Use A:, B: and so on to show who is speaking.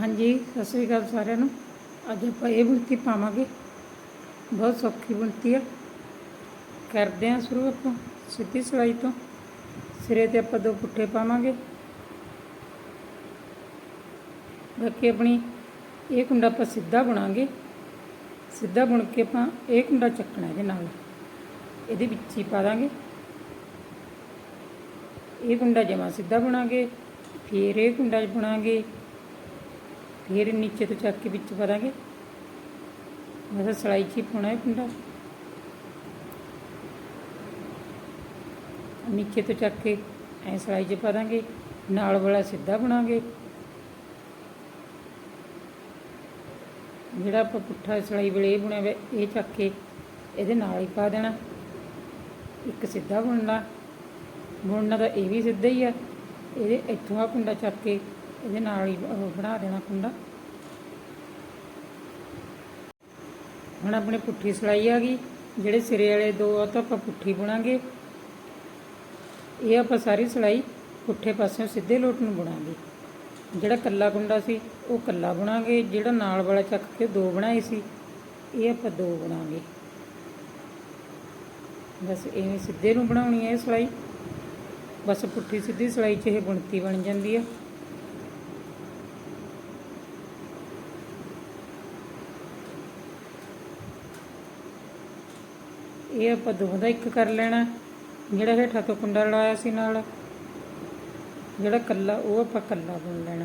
A: ਹਾਂਜੀ, ਸਤਿ ਸ੍ਰੀ ਅਕਾਲ ਸਾਰਿਆਂ ਨੂੰ। ਅੱਜ ਆਪਾਂ ਇਹ ਬੁਣਤੀ ਪਾਵਾਂਗੇ। ਬਹੁਤ ਸੌਖੀ ਬੁਣਤੀ ਆ। ਕਰਦੇ ਹਾਂ ਸ਼ੁਰੂ ਆਪਾਂ, ਸਿੱਧੀ ਸਿਲਾਈ ਤੋਂ। ਸਿਰੇ ਤੇ ਆਪਾਂ ਦੋ ਪੁੱਠੇ ਪਾਵਾਂਗੇ। ਬਾਕੀ ਆਪਣੀ ਇਹ ਕੁੰਡਾ ਆਪਾਂ ਸਿੱਧਾ ਬੁਣਾਂਗੇ। ਸਿੱਧਾ ਬੁਣ ਕੇ ਆਪਾਂ ਇਹ ਕੁੰਡਾ ਚੱਕਣਾ ਇਹਦੇ ਨਾਲ। ਇਹਦੇ ਵਿੱਚ ਹੀ ਪਾ ਦਾਂਗੇ। ਇਹ ਕੁੰਡਾ ਜਮਾ ਸਿੱਧਾ ਬੁਣਾਂਗੇ। ਫਿਰ ਇਹ ਕੁੰਡਾ ਬੁਣਾਂਗੇ। ਫਿਰ ਨੀਚੇ ਤੋਂ ਚੱਕ ਕੇ ਵਿੱਚ ਪਾ ਦਾਂਗੇ ਬਸ ਸਲਾਈ 'ਚ ਹੀ ਪਾਉਣਾ ਹੈ ਕੁੰਡਾ ਨੀਚੇ ਤੋਂ ਚੱਕ ਕੇ ਐ ਸਲਾਈ 'ਚ ਪਾ ਦਾਂਗੇ, ਨਾਲ ਵਾਲਾ ਸਿੱਧਾ ਬਣਾਗੇ। ਜਿਹੜਾ ਆਪਾਂ ਪੁੱਠਾ ਸਲਾਈ ਵੇਲੇ ਇਹ ਬੁਣਿਆ ਵੇ ਇਹ ਚੱਕ ਕੇ ਇਹਦੇ ਨਾਲ ਹੀ ਪਾ ਦੇਣਾ। ਇੱਕ ਸਿੱਧਾ ਬੁਣਨਾ। ਬੁਣਨਾ ਤਾਂ ਇਹ ਵੀ ਸਿੱਧਾ ਹੀ ਆ। ਇਹਦੇ ਇੱਥੋਂ ਆ ਕੁੰਡਾ ਚੱਕ ਕੇ ਇਹਦੇ ਨਾਲ ਹੀ ਬਣਾ ਦੇਣਾ ਕੁੰਡਾ। ਹੁਣ ਆਪਣੇ ਪੁੱਠੀ ਸਲਾਈ ਆ ਗਈ। ਜਿਹੜੇ ਸਿਰੇ ਵਾਲੇ ਦੋ ਆ ਤਾਂ ਆਪਾਂ ਪੁੱਠੀ ਬੁਣਾਂਗੇ। ਇਹ ਆਪਾਂ ਸਾਰੀ ਸਲਾਈ ਪੁੱਠੇ ਪਾਸਿਓਂ ਸਿੱਧੇ ਲੋਟ ਨੂੰ ਬੁਣਾਂਗੇ। ਜਿਹੜਾ ਕੱਲਾ ਕੁੰਡਾ ਸੀ, ਉਹ ਕੱਲਾ ਬੁਣਾਂਗੇ। ਜਿਹੜਾ ਨਾਲ ਵਾਲਾ ਚੱਕ ਕੇ ਦੋ ਬਣਾਏ ਸੀ, ਇਹ ਆਪਾਂ ਦੋ ਬਣਾਂਗੇ। ਬਸ ਐਵੇਂ ਸਿੱਧੇ ਨੂੰ ਬਣਾਉਣੀ ਹੈ ਇਹ ਸਲਾਈ। ਬਸ ਪੁੱਠੀ ਸਿੱਧੀ ਸਲਾਈ 'ਚ ਇਹ ਬੁਣਤੀ ਬਣ ਜਾਂਦੀ ਆ। ਇਹ ਆਪਾਂ ਦੋਵਾਂ ਦਾ ਇੱਕ ਕਰ ਲੈਣਾ। ਜਿਹੜਾ ਹੇਠਾਂ ਤੋਂ ਕੁੰਡਾ ਲੜਾਇਆ ਸੀ ਨਾਲ, ਜਿਹੜਾ ਕੱਲਾ ਉਹ ਆਪਾਂ ਕੱਲਾ ਬੁਣ ਲੈਣਾ।